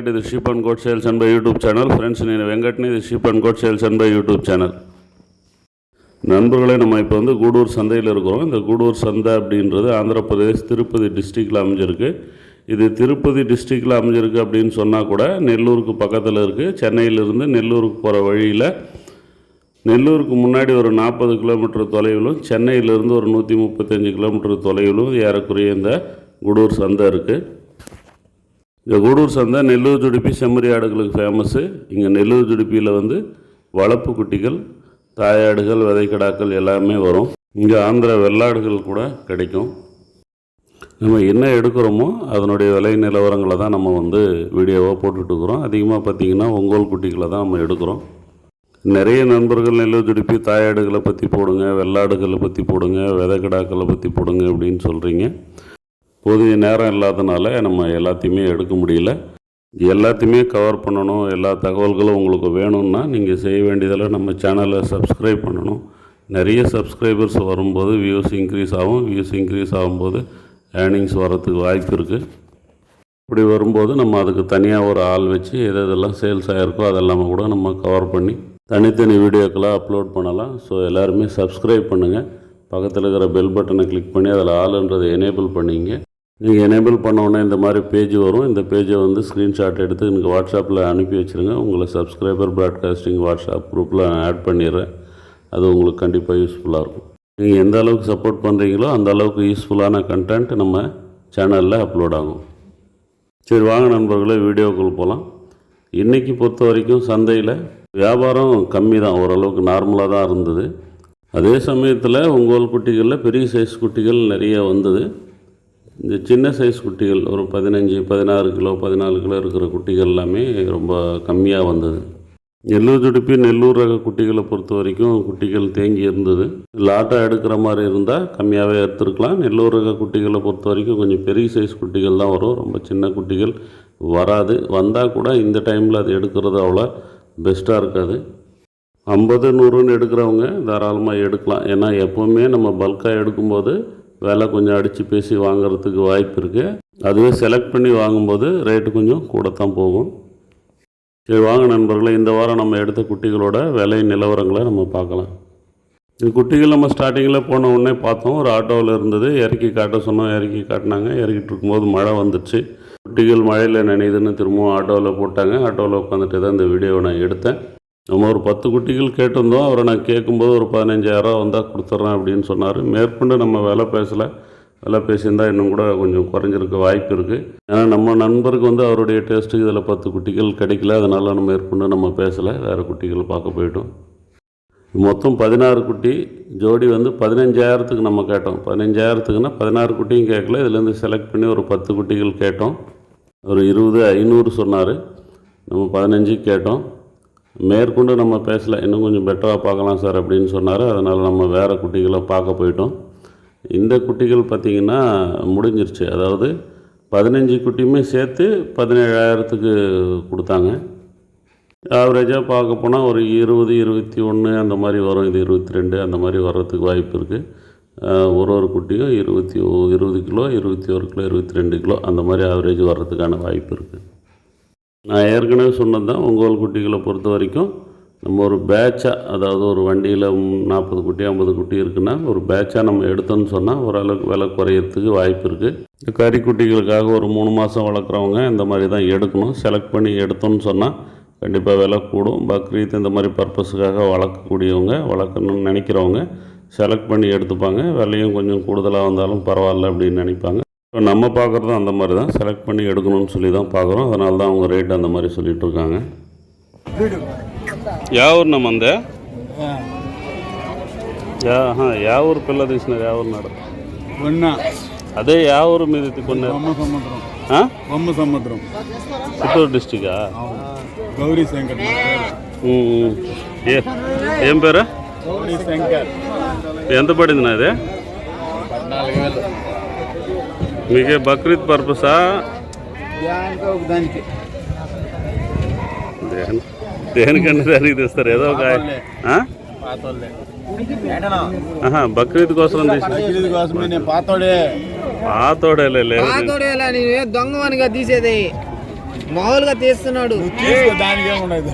వెంకట్ ఇది sheep and goat sales and buy YouTube channel friends నేను வெங்கட்னு இது sheep and goat sales and buy YouTube channel நண்பர்களே நம்ம இப்போ வந்து கூடூர் சந்தையில் இருக்கிறோம் இந்த கூடூர் சந்தை அப்படின்றது ஆந்திர பிரதேஷ் திருப்பதி டிஸ்ட்ரிக்டில் அமைஞ்சிருக்கு இது திருப்பதி டிஸ்ட்ரிக்டில் அமைஞ்சிருக்கு அப்படின்னு சொன்னால் கூட நெல்லூருக்கு பக்கத்தில் இருக்குது சென்னையிலிருந்து நெல்லூருக்கு போகிற வழியில் நெல்லூருக்கு முன்னாடி ஒரு நாற்பது கிலோமீட்டர் தொலைவிலும் சென்னையிலேருந்து ஒரு நூற்றி முப்பத்தஞ்சு கிலோமீட்டர் தொலைவிலும் ஏறக்குறைய இந்த கூடூர் சந்தை இருக்குது இந்த கூடூர் சந்தை நெல்லூர் துடுப்பி செம்மறி ஆடுகளுக்கு ஃபேமஸ்ஸு இங்கே நெல்லூர் துடுப்பியில் வந்து வளர்ப்பு குட்டிகள் தாயாடுகள் விதைக்கடாக்கள் எல்லாமே வரும். இங்கே ஆந்திரா வெள்ளாடுகள் கூட கிடைக்கும். நம்ம என்ன எடுக்கிறோமோ அதனுடைய விலை நிலவரங்களை தான் நம்ம வந்து வீடியோவாக போட்டுட்ருக்குறோம் அதிகமாக பார்த்திங்கன்னா ஒங்கோல் குட்டிகளை தான் நம்ம எடுக்கிறோம். நிறைய நண்பர்கள் நெல்லூர் துடுப்பி தாயாடுகளை பற்றி போடுங்க வெள்ளாடுகளை பற்றி போடுங்க விதைக்கடாக்களை பற்றி போடுங்க அப்படின்னு சொல்கிறீங்க போதிய நேரம் இல்லாதனால நம்ம எல்லாத்தையுமே எடுக்க முடியல. எல்லாத்தையுமே கவர் பண்ணணும். எல்லா தகவல்களும் உங்களுக்கு வேணும்னா நீங்கள் செய்ய வேண்டியதெல்லாம் நம்ம சேனலை சப்ஸ்கிரைப் பண்ணணும். நிறைய சப்ஸ்கிரைபர்ஸ் வரும்போது வியூஸ் இன்க்ரீஸ் ஆகும். வியூஸ் இன்க்ரீஸ் ஆகும்போது ஏர்னிங்ஸ் வரத்துக்கு வாய்ப்பு இருக்குது இப்படி வரும்போது நம்ம அதுக்கு தனியாக ஒரு ஆள் வச்சு எது எதெல்லாம் சேல்ஸ் ஆகிருக்கோ அதெல்லாமே கூட நம்ம கவர் பண்ணி தனித்தனி வீடியோக்கெல்லாம் அப்லோட் பண்ணலாம். ஸோ எல்லாருமே சப்ஸ்கிரைப் பண்ணுங்கள் பக்கத்தில் இருக்கிற பெல் பட்டனை கிளிக் பண்ணி அதில் ஆளுன்றதை எனேபிள் பண்ணிங்க. நீங்கள் எனேபிள் பண்ண உடனே இந்த மாதிரி பேஜ் வரும். இந்த பேஜை வந்து ஸ்க்ரீன்ஷாட் எடுத்து எனக்கு வாட்ஸ்அப்பில் அனுப்பி வச்சுருங்க. உங்களை சப்ஸ்கிரைபர் ப்ராட்காஸ்டிங் வாட்ஸ்அப் குரூப்பில் நான் ஆட் பண்ணிடுறேன். அது உங்களுக்கு கண்டிப்பாக யூஸ்ஃபுல்லாக இருக்கும். நீங்கள் எந்த அளவுக்கு சப்போர்ட் பண்ணுறீங்களோ அந்த அளவுக்கு யூஸ்ஃபுல்லான கண்டென்ட் நம்ம சேனலில் அப்லோட் ஆகும். சரி வாங்க நண்பர்களே வீடியோக்குள் போகலாம் இன்றைக்கி பொறுத்த வரைக்கும் சந்தையில் வியாபாரம் கம்மி தான் ஓரளவுக்கு நார்மலாக தான் இருந்தது. அதே சமயத்தில் உங்கள் குட்டிகளில் பெரிய சைஸ் குட்டிகள் நிறைய வந்தது. இந்த சின்ன சைஸ் குட்டிகள் ஒரு பதினஞ்சு பதினாறு கிலோ பதினாலு கிலோ இருக்கிற குட்டிகள் எல்லாமே ரொம்ப கம்மியாக வந்தது. நெல்லூர் துடுப்பி நெல்லூர் ரக குட்டிகளை பொறுத்த வரைக்கும் குட்டிகள் தேங்கி இருந்தது. லாட்டாக எடுக்கிற மாதிரி இருந்தால் கம்மியாகவே எடுத்துருக்கலாம். நெல்லூர் ரக குட்டிகளை பொறுத்த வரைக்கும் கொஞ்சம் பெரிய சைஸ் குட்டிகள் தான் வரும். ரொம்ப சின்ன குட்டிகள் வராது. வந்தால் கூட இந்த டைமில் அது எடுக்கிறது அவ்வளோ பெஸ்ட்டாக இருக்காது. ஐம்பது நூறுன்னு எடுக்கிறவங்க தாராளமாக எடுக்கலாம். ஏன்னா எப்போவுமே நம்ம பல்காக எடுக்கும்போது விலை கொஞ்சம் அடித்து பேசி வாங்குறதுக்கு வாய்ப்பு இருக்குது அதுவே செலக்ட் பண்ணி வாங்கும்போது ரேட்டு கொஞ்சம் கூட தான் போகும். சரி வாங்க நண்பர்களே இந்த வாரம் நம்ம எடுத்த குட்டிகளோட விலை நிலவரங்களை நம்ம பார்க்கலாம். இந்த குட்டிகள் நம்ம ஸ்டார்டிங்கில் போன உடனே பார்த்தோம் ஒரு ஆட்டோவில் இருந்தது இறக்கி காட்ட சொன்னோம் இறக்கி காட்டினாங்க. இறக்கிட்டு இருக்கும்போது மழை வந்துடுச்சு குட்டிகள் மழையில் நினைதுன்னு திரும்பவும் ஆட்டோவில் போட்டாங்க. ஆட்டோவில் உட்காந்துட்டு தான் இந்த வீடியோவை நான் எடுத்தேன். நம்ம ஒரு பத்து குட்டிகள் கேட்டிருந்தோம். அவரை நான் கேட்கும்போது ஒரு பதினஞ்சாயிரம் வந்தால் கொடுத்துட்றேன் அப்படின்னு சொன்னார். மேற்கொண்டு நம்ம வேலை பேசலை. வேலை பேசியிருந்தால் இன்னும் கூட கொஞ்சம் குறைஞ்சிருக்க வாய்ப்பு இருக்குது ஏன்னா நம்ம நண்பருக்கு வந்து அவருடைய டேஸ்ட்டுக்கு இதில் பத்து குட்டிகள் கிடைக்கல. அதனால் நம்ம மேற்கொண்டு நம்ம பேசலை. வேறு குட்டிகள் பார்க்க போயிட்டோம். மொத்தம் பதினாறு குட்டி. ஜோடி வந்து பதினஞ்சாயிரத்துக்கு நம்ம கேட்டோம். பதினஞ்சாயிரத்துக்குன்னா பதினாறு குட்டியும் கேட்கல. இதுலேருந்து செலக்ட் பண்ணி ஒரு பத்து குட்டிகள் கேட்டோம். ஒரு இருபது ஐநூறு சொன்னார். நம்ம பதினஞ்சு கேட்டோம். மேற்கொண்டு நம்ம பேசலை. இன்னும் கொஞ்சம் பெட்டராக பார்க்கலாம் சார் அப்படின்னு சொன்னார். அதனால் நம்ம வேறு குட்டிகளை பார்க்க போயிட்டோம். இந்த குட்டிகள் பார்த்திங்கன்னா முடிஞ்சிருச்சு. அதாவது பதினஞ்சு குட்டியுமே சேர்த்து பதினேழாயிரத்துக்கு கொடுத்தாங்க. ஆவரேஜாக பார்க்க போனால் ஒரு இருபது இருபத்தி ஒன்று அந்த மாதிரி வரும். இது இருபத்தி ரெண்டு அந்த மாதிரி வர்றதுக்கு வாய்ப்பு இருக்குது ஒரு ஒரு குட்டியும் இருபத்தி ஓ இருபது கிலோ இருபத்தி ஒரு கிலோ இருபத்தி ரெண்டு கிலோ அந்த மாதிரி ஆவரேஜ் வர்றதுக்கான வாய்ப்பு இருக்குது நான் ஏற்கனவே சொன்னது தான் உங்கள் குட்டிகளை பொறுத்த வரைக்கும் நம்ம ஒரு பேட்சாக அதாவது ஒரு வண்டியில் நாற்பது குட்டி ஐம்பது குட்டி இருக்குன்னா ஒரு பேட்சாக நம்ம எடுத்தோம்னு சொன்னால் ஓரளவுக்கு விலை குறையிறதுக்கு வாய்ப்பு இருக்குது கறி குட்டிகளுக்காக ஒரு மூணு மாதம் வளர்க்குறவங்க இந்த மாதிரி தான் எடுக்கணும். செலக்ட் பண்ணி எடுத்தோம்னு சொன்னால் கண்டிப்பாக விலை கூடும். பக்ரீத் இந்த மாதிரி பர்பஸுக்காக வளர்க்கக்கூடியவங்க வளர்க்கணும்னு நினைக்கிறவங்க செலக்ட் பண்ணி எடுத்துப்பாங்க. விலையும் கொஞ்சம் கூடுதலாக வந்தாலும் பரவாயில்ல அப்படின்னு நினைப்பாங்க. இப்போ நம்ம பார்க்குறதும் அந்த மாதிரி தான் செலக்ட் பண்ணி எடுக்கணும்னு சொல்லி தான் பார்க்குறோம் அதனால தான் அவங்க ரேட் அந்த மாதிரி சொல்லிட்டு இருக்காங்க యావూరు నమ్మ అందే యావూరు పిల్ల తీసిన యావూరు నాడు అదే యావూరు మీద కొన్నారు ఆ? బొమ్మ సముద్రం చిత్తూరు డిస్టికా గౌరీ శంకర్ ఉమ్. ఏ ఏం పేరు గౌరీ శంకర్ ఎంత పడింది నాది పద్నాలుగు వేలు మీకే బక్రీద్ పర్పసా దానికి ఒక దానికి దేని దేనికన్నా దానికి తెస్తారు ఏదో ఒక ఆ? పాతోళ్ళే ఆహా, బక్రీద్ కోసం తీసిన ఇది కోసమే నేను పాతోడే పాతోడేలే లేదు పాతోడేలా నేను దొంగవనిగా తీసేది మామూలుగా తీస్తున్నాడు తీసుకో దానికి ఏమున్నది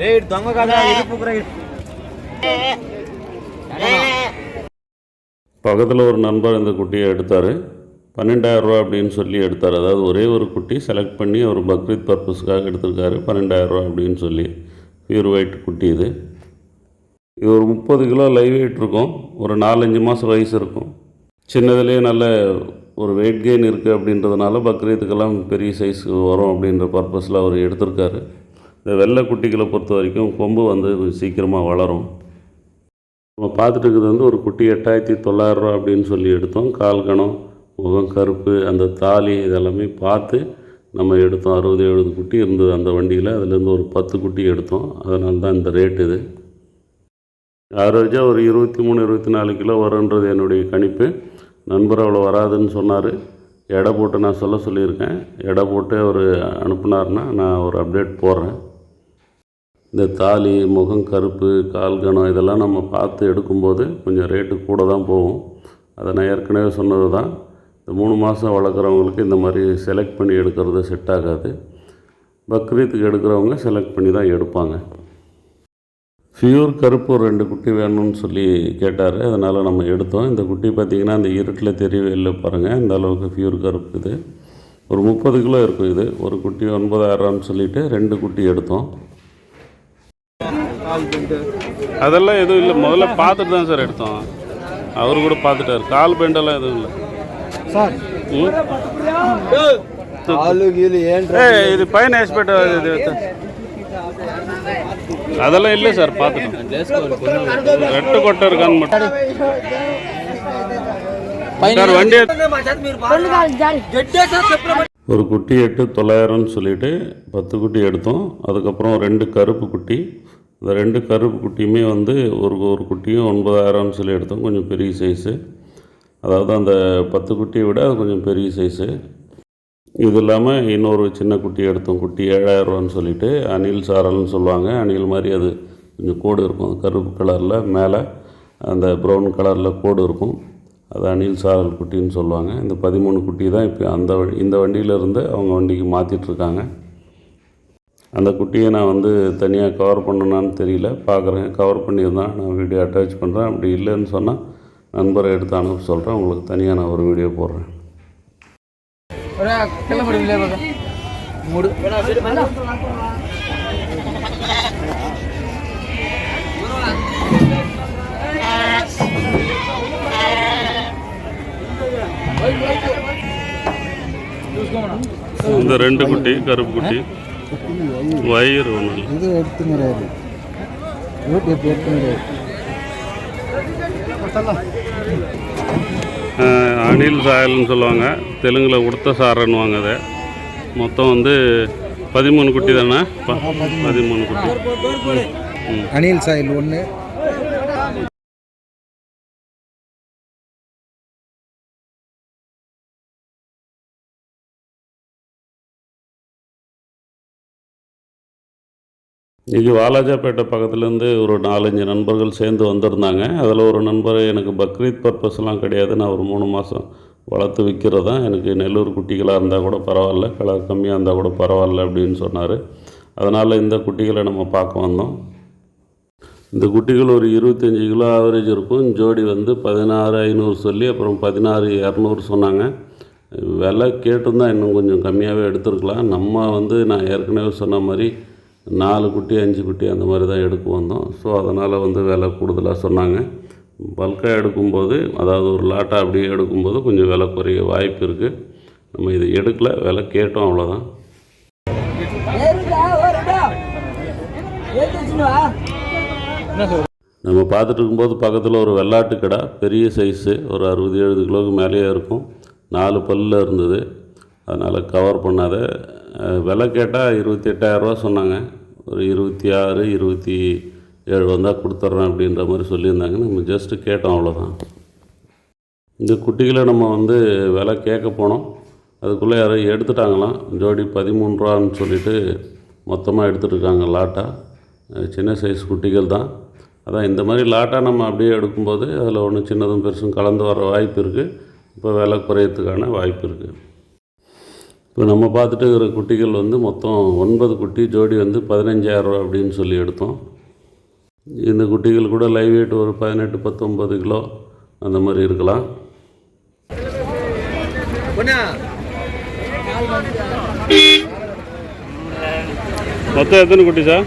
రేట్ దొంగ కదా ఇరుపుకు రేట్ பக்கத்தில் ஒரு நண்பர் இந்த குட்டியை எடுத்தார் பன்னெண்டாயிரரூவா அப்படின்னு சொல்லி எடுத்தார். அதாவது ஒரே ஒரு குட்டி செலக்ட் பண்ணி அவர் பக்ரீத் பர்பஸ்க்காக எடுத்திருக்காரு. பன்னெண்டாயிரரூவா அப்படின்னு சொல்லி பியூர் ஒயிட் குட்டி இது. இது ஒரு முப்பது கிலோ லைவ் வெயிட் இருக்கும். ஒரு நாலஞ்சு மாதம் வயசு இருக்கும். சின்னதுலேயே நல்ல ஒரு வெயிட் கெயின் இருக்குது அப்படின்றதுனால பக்ரீத்துக்கெல்லாம் பெரிய சைஸ் வரும் அப்படின்ற பர்பஸில் அவர் எடுத்திருக்காரு. இந்த வெள்ளை குட்டிகளை பொறுத்த வரைக்கும் கொம்பு வந்து சீக்கிரமாக வளரும். நம்ம பார்த்துட்டு இருக்கிறது வந்து ஒரு குட்டி எட்டாயிரத்தி தொள்ளாயிரரூவா அப்படின்னு சொல்லி எடுத்தோம். கால் கணம் முகம் கருப்பு அந்த தாலி இதெல்லாமே பார்த்து நம்ம எடுத்தோம். அறுபது எழுபது குட்டி இருந்தது அந்த வண்டியில். அதுலேருந்து ஒரு பத்து குட்டி எடுத்தோம். அதனால தான் இந்த ரேட் இது. ஆவரேஜாக ஒரு இருபத்தி மூணு இருபத்தி நாலு கிலோ வரும்ன்றது என்னுடைய கணிப்பு. நண்பர் அவ்வளோ வராதுன்னு சொன்னார். எடை போட்டு நான் சொல்ல சொல்லியிருக்கேன். எடை போட்டு அவர் அனுப்புனார்னா நான் ஒரு அப்டேட் போடுறேன். இந்த தாலி முகம் கருப்பு கால் கணம் இதெல்லாம் நம்ம பார்த்து எடுக்கும்போது கொஞ்சம் ரேட்டு கூட தான் போகும். அதை நான் ஏற்கனவே சொன்னது தான். இந்த மூணு மாதம் வளர்க்குறவங்களுக்கு இந்த மாதிரி செலக்ட் பண்ணி எடுக்கிறது செட் ஆகாது. பக்ரீத்துக்கு எடுக்கிறவங்க செலக்ட் பண்ணி தான் எடுப்பாங்க. ஃபியூர் கருப்பு ரெண்டு குட்டி வேணும்னு சொல்லி கேட்டார். அதனால் நம்ம எடுத்தோம். இந்த குட்டி பார்த்திங்கன்னா இந்த இருட்டில் தெரியவே இல்லை பாருங்கள் இந்த அளவுக்கு ஃபியூர் கருப்பு இது. ஒரு முப்பது கிலோ இருக்கும் இது. ஒரு குட்டி ஒன்பதாயிரம்னு சொல்லிட்டு ரெண்டு குட்டி எடுத்தோம். அதெல்லாம் எதுவும் இல்லை. முதல்ல பார்த்துட்டு தான் சார் எடுத்தோம். அவர் கூட பார்த்துட்டார். கால் பெண்டெல்லாம் எதுவும் இல்லை. இது பையன் எக்ஸ்பெக்ட் இது அதெல்லாம் இல்லை சார் பார்த்துட்டோம் ரெட்டு கொட்டை இருக்கான்னு மட்டும். சார் வண்டி ஒரு குட்டி எட்டு தொள்ளாயிரம்னு சொல்லிட்டு பத்து குட்டி எடுத்தோம். அதுக்கப்புறம் ரெண்டு கருப்பு குட்டி. இந்த ரெண்டு கருப்பு குட்டியுமே வந்து ஒரு ஒரு குட்டியும் ஒன்பதாயிரம்னு சொல்லி எடுத்தோம். கொஞ்சம் பெரிய சைஸு அதாவது அந்த பத்து குட்டியை விட அது கொஞ்சம் பெரிய சைஸு இது இல்லாமல் இன்னொரு சின்ன குட்டி எடுத்தோம். குட்டி ஏழாயிரரூவான்னு சொல்லிட்டு அணில் சாரல்னு சொல்லுவாங்க. அணில் மாதிரி அது கொஞ்சம் கோடு இருக்கும். கருப்பு கலரில் மேலே அந்த ப்ரௌன் கலரில் கோடு இருக்கும். அது அணில் சாரல் குட்டின்னு சொல்லுவாங்க. இந்த பதிமூணு குட்டி தான் இப்போ அந்த இந்த வண்டியிலேருந்து அவங்க வண்டிக்கு மாற்றிட்டுருக்காங்க அந்த குட்டியை நான் வந்து தனியாக கவர் பண்ணணான்னு தெரியல. பார்க்குறேன் கவர் பண்ணியிருந்தேன் நான் வீடியோ அட்டாச் பண்ணுறேன் அப்படி இல்லைன்னு சொன்னால் நண்பரை எடுத்து அனுப்ப சொல்கிறேன் உங்களுக்கு தனியாக நான் ஒரு வீடியோ போடுறேன். இந்த ரெண்டு குட்டி கருப்பு குட்டி வயிறு ஒன்று அணில் சாயல்னு சொல்லுவாங்க. தெலுங்கில் உடுத்த சாரன்னுவாங்க அதை மொத்தம் வந்து பதிமூணு குட்டி தானே? பதிமூணு குட்டி. அணில் சாயல் ஒன்று இன்றைக்கி வாலாஜாப்பேட்டை பக்கத்துலேருந்து ஒரு நாலஞ்சு நண்பர்கள் சேர்ந்து வந்திருந்தாங்க. அதில் ஒரு நண்பர் எனக்கு பக்ரீத் பர்பஸ்லாம் கிடையாது. நான் ஒரு மூணு மாதம் வளர்த்து விற்கிறது தான். எனக்கு நெல்லூர் குட்டிகளாக இருந்தால் கூட பரவாயில்ல கலர் கம்மியாக இருந்தால் கூட பரவாயில்ல அப்படின்னு சொன்னார். அதனால் இந்த குட்டிகளை நம்ம பார்க்க வந்தோம். இந்த குட்டிகள் ஒரு இருபத்தஞ்சி கிலோ ஆவரேஜ் இருக்கும். ஜோடி வந்து பதினாறு ஐநூறு சொல்லி அப்புறம் பதினாறு இரநூறு சொன்னாங்க. விலை கேட்டிருந்தால் இன்னும் கொஞ்சம் கம்மியாகவே எடுத்துருக்கலாம். நம்ம வந்து நான் ஏற்கனவே சொன்ன மாதிரி நாலு குட்டி அஞ்சு குட்டி அந்த மாதிரி தான் எடுக்க வந்தோம். ஸோ அதனால் வந்து விலை கூடுதலாக சொன்னாங்க. பல்காக எடுக்கும்போது அதாவது ஒரு லாட்டாக அப்படியே எடுக்கும்போது கொஞ்சம் விலை குறைய வாய்ப்பு இருக்குது நம்ம இதை எடுக்கல விலை கேட்டோம் அவ்வளோதான் நம்ம பார்த்துட்டு இருக்கும்போது பக்கத்தில் ஒரு வெள்ளாட்டு கடை பெரிய சைஸு ஒரு அறுபது எழுபது கிலோவுக்கு மேலேயே இருக்கும். நாலு பல்லில் இருந்தது. அதனால் கவர் பண்ணாத விலை கேட்டால் இருபத்தி எட்டாயிரரூவா சொன்னாங்க. ஒரு இருபத்தி ஆறு இருபத்தி ஏழு வந்தால் கொடுத்துட்றேன் அப்படின்ற மாதிரி சொல்லியிருந்தாங்க. நம்ம ஜஸ்ட்டு கேட்டோம் அவ்வளோதான் இந்த குட்டிகளை நம்ம வந்து விலை கேட்க போனோம். அதுக்குள்ளே யாரோ எடுத்துட்டாங்களாம். ஜோடி பதிமூணு ரூபான்னு சொல்லிட்டு மொத்தமாக எடுத்துகிட்டு இருக்காங்க சின்ன சைஸ் குட்டிகள் தான். அதான் இந்த மாதிரி லாட்டாக நம்ம அப்படியே எடுக்கும்போது அதில் ஒன்று சின்னதும் பெருசும் கலந்து வர வாய்ப்பு இருக்குது. இப்போ விலை குறையறதுக்கான வாய்ப்பு இருக்குது. இப்போ நம்ம பார்த்துட்டு இருக்கிற குட்டிகள் வந்து மொத்தம் ஒன்பது குட்டி ஜோடி வந்து பதினஞ்சாயிரரூவா அப்படின்னு சொல்லி எடுத்தோம். இந்த குட்டிகள் கூட லைவ் வெயிட் ஒரு பதினெட்டு பத்தொம்பது கிலோ அந்த மாதிரி இருக்கலாம். மொத்தம் எத்தனை குட்டி சார்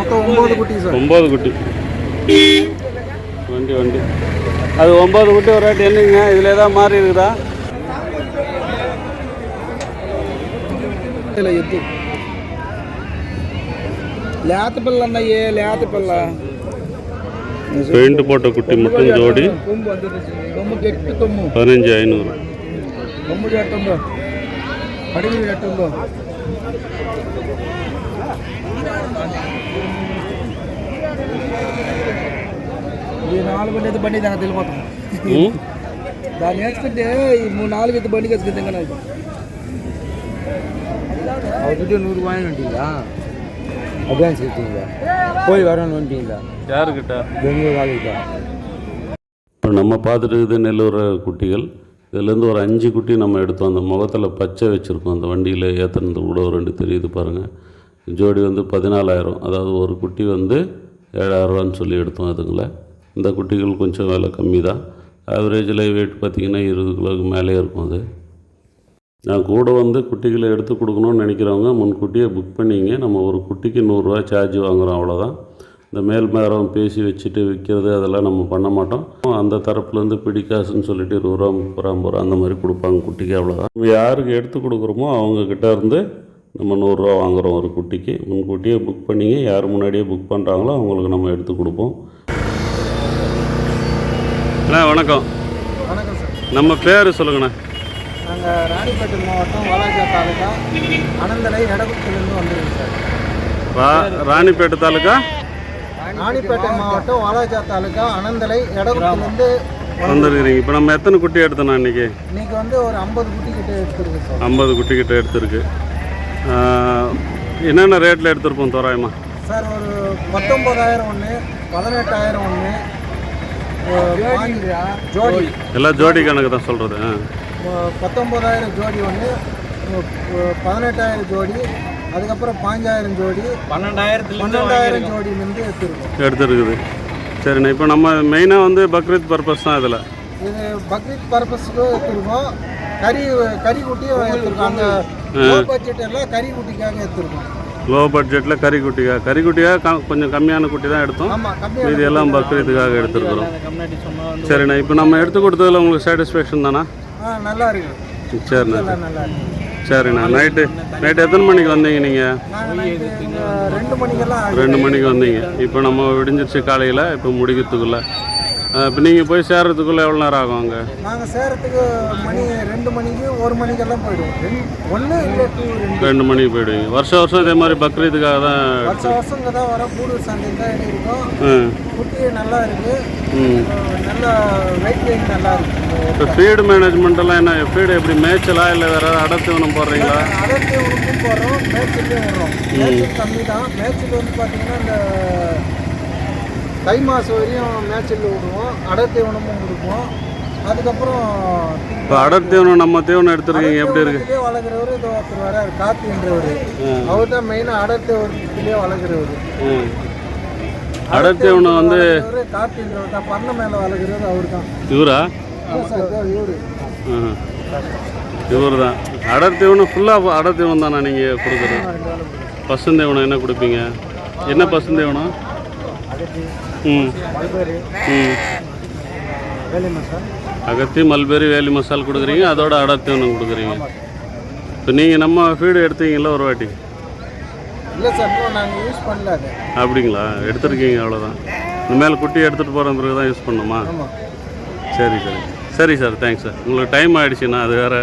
மொத்தம் ஒம்பது குட்டி சார் ஒம்பது குட்டி. வண்டி வண்டி. அது ஒம்பது குட்டி ஒரு ரேட் என்னங்க? இதில் ஏதாவது மாறி இருக்குதா? ఇలా లేత పిల్ల అన్నయ్యే లేత పిల్ల? పెయింట్ పోట కుట్టి మొత్తం జోడి. పదినஞ்சு ఐనూరు. తొమ్మిది ఎట్టుందో పదిహేను ఎట్టుందో ఈ నాలుగు ఉండేది బండి దానికి తెలిపోతాం. దాన్ని వేసుకుంటే ఈ మూడు నాలుగు అయితే బండి కసుకుంటే அவர்கிட்ட நூறுரூவாயும் வண்டிங்களா அட்வான்ஸ் எடுத்தீங்களா? போய் வரணும் வண்டிங்களா யாருக்கிட்ட? பெங்களூர் ஆளுக்கா இப்போ நம்ம பார்த்துட்டு நெல்லூர் குட்டிகள். இதுலேருந்து ஒரு அஞ்சு குட்டி நம்ம எடுத்தோம். அந்த முகத்தில் பச்சை வச்சுருக்கோம். அந்த வண்டியில் ஏற்றுனது கூட ஒரு ரெண்டு தெரியுது பாருங்கள் ஜோடி வந்து பதினாலாயிரம். அதாவது ஒரு குட்டி வந்து ஏழாயிரரூவான்னு சொல்லி எடுத்தோம் அதுங்கள. இந்த குட்டிகள் கொஞ்சம் விலை கம்மி தான் ஆவரேஜில் வெயிட் பார்த்திங்கன்னா இருபது கிலோவுக்கு மேலே இருக்கும் அது. நான் கூட வந்து குட்டிகளை எடுத்து கொடுக்கணும்னு நினைக்கிறவங்க முன்கூட்டியே புக் பண்ணிங்க. நம்ம ஒரு குட்டிக்கு நூறுரூவா சார்ஜ் வாங்குகிறோம் அவ்வளோதான் இந்த மேல் மேரம் பேசி வச்சுட்டு விற்கிறது அதெல்லாம் நம்ம பண்ண மாட்டோம். அந்த தரப்புலேருந்து பிடிக்காசுன்னு சொல்லிட்டு இருபது ரூபா முப்பது ரூபா ஐம்பது ரூபா அந்த மாதிரி கொடுப்பாங்க குட்டிக்கு அவ்வளோதான் நம்ம யாருக்கு எடுத்து கொடுக்குறோமோ அவங்கக்கிட்ட இருந்து நம்ம நூறுரூவா வாங்குகிறோம் ஒரு குட்டிக்கு. முன்கூட்டியே புக் பண்ணிங்க. யார் முன்னாடியே புக் பண்ணுறாங்களோ அவங்களுக்கு நம்ம எடுத்து கொடுப்போம். அண்ணா வணக்கம். வணக்கம் சார். நம்ம பேர் சொல்லுங்கண்ணா. நாங்கள் ராணிப்பேட்டை மாவட்டம் வாலாஜா தாலுகா அனந்தலை எடகுத்திலிருந்து வந்துருக்கோம் சார். ரா ராணிப்பேட்டை தாலுக்கா ராணிப்பேட்டை மாவட்டம் வாலாஜா தாலுகா அனந்தலை எடகுத்திலிருந்து வந்துருக்கிறீங்க. இப்போ நம்ம எத்தனை குட்டி இன்றைக்கி இன்னைக்கு? வந்து ஒரு ஐம்பது குட்டி கிட்ட எடுத்துருக்கு சார். ஐம்பது குட்டி கிட்ட எடுத்திருக்கு. என்னென்ன ரேட்டில் எடுத்திருப்போம் தோராயமா? சார் ஒரு பத்தொம்பதாயிரம் ஒன்று பதினெட்டாயிரம் ஒன்று ஜோடி எல்லாம் ஜோடி கணக்கு தான் சொல்கிறது பத்தொம்பதாயிரம் ஜோடி ஒன்று பதினெட்டாயிரம் ஜோடி அதுக்கப்புறம் பாஞ்சாயிரம் ஜோடி பன்னெண்டாயிரத்துல பன்னெண்டாயிரம் ஜோடியிலேருந்து எடுத்துருக்கோம். எடுத்துருக்குது. சரிண்ணா இப்போ நம்ம மெயினாக வந்து பக்ரீத் பர்பஸ் தான் இதில். இது பக்ரீத் பர்பஸ்க்கு எடுத்துருக்கோம். கறி கறி குட்டியும் எடுத்துருக்கோம் அந்த லோ பட்ஜெட் எல்லாம் கறி குட்டிக்காக எடுத்துருக்கோம். லோ பட்ஜெட்டில் கறி குட்டிக்கா? கறி குட்டியாக க கொஞ்சம் கம்மியான குட்டி தான் எடுத்தோம். மீதி எல்லாம் பக்ரீத்துக்காக எடுத்துருக்குறோம். வந்து சரிண்ணா இப்போ நம்ம எடுத்து கொடுத்ததில் உங்களுக்கு சாட்டிஸ்ஃபேக்ஷன் தானா? நல்லா இருக்கு. சரிண்ணா சரிண்ணா நைட்டு நைட்டு எத்தனை மணிக்கு வந்தீங்க நீங்கள். ரெண்டு மணிக்கு வந்தீங்க. இப்போ நம்ம விடிஞ்சிருச்சு காலையில் இப்போ முடிக்கிறதுக்குள்ளே. இப்போ நீங்கள் போய் சேர்றதுக்குள்ளே எவ்வளோ நேரம் ஆகும் அங்கே? நாங்கள் சேரத்துக்கு மணி ரெண்டு மணிக்கு ஒரு மணிக்கெல்லாம் போயிடுவோம். ஒன்று இல்லை டூ ரெண்டு. ரெண்டு மணிக்கு போயிடுவீங்க. வருஷம் வருஷம் இதே மாதிரி பக்ரீத்துக்காக தான் வருஷம் வருஷம் இங்கே தான் வர கூடூர் சந்தையில் தான் இருக்கும் குட்டி நல்லா இருக்கு. ம். நல்ல வெயிட் வெயிட் நல்லா இருக்கு. இப்போ ஃபீடு மேனேஜ்மெண்ட் எல்லாம் என்ன ஃபீடு எப்படி மேய்ச்சலா இல்லை வேறு ஏதாவது அடர்த்தீவனம் போடுறீங்களா? அடர்த்தி உணவும் போடுறோம். மேய்ச்சல்லையும் விடுறோம் மேய்ச்சல் கம்மி தான். மேய்ச்சல் வந்து பார்த்தீங்கன்னா இந்த தை மாதம் வரையும் மேய்ச்சல் விடுவோம். அடர்த்தி உணவும் கொடுப்போம். அதுக்கப்புறம் இப்போ அடர்த்தீவனம் நம்ம தீவனம் எடுத்துருக்கீங்க. எப்படி இருக்கு? வளர்க்குறவர் இது ஒருத்தர் வராரு காத்தின்றவர் அவர் தான் மெயினாக அடர்த்தி உரத்திலே வளர்க்குறவர் ம் அடர்த்தீவனம் வந்து காத்தின்றவர் தான் பண்ணை மேலே வளர்க்குறவர் அவர் தான் இவரா. இவரு இவர் தான் அடர்த்தீவனம் ஃபுல்லாக அடர்த்தீவனம் தானே நீங்கள் கொடுக்குறது? பசுந்தீவனம் என்ன கொடுப்பீங்க? என்ன பசுந்தீவனம் அகத்தி மல்பெரி வேலி மசால் கொடுக்குறீங்க அதோட அடர்த்தீவனம் கொடுக்குறீங்க இப்போ நீங்கள் நம்ம ஃபீடு எடுத்தீங்கல்ல ஒரு வாட்டி இல்லை சார் நாங்கள் யூஸ் பண்ணல அப்படிங்களா எடுத்துருக்கீங்க அவ்வளோதான் இனிமேல் குட்டி எடுத்துகிட்டு போகிற பிறகு தான் யூஸ் பண்ணுமா சரி சரி சரி சார் தேங்க்ஸ் சார் உங்களுக்கு டைம் ஆகிடுச்சுண்ணா அது வேறு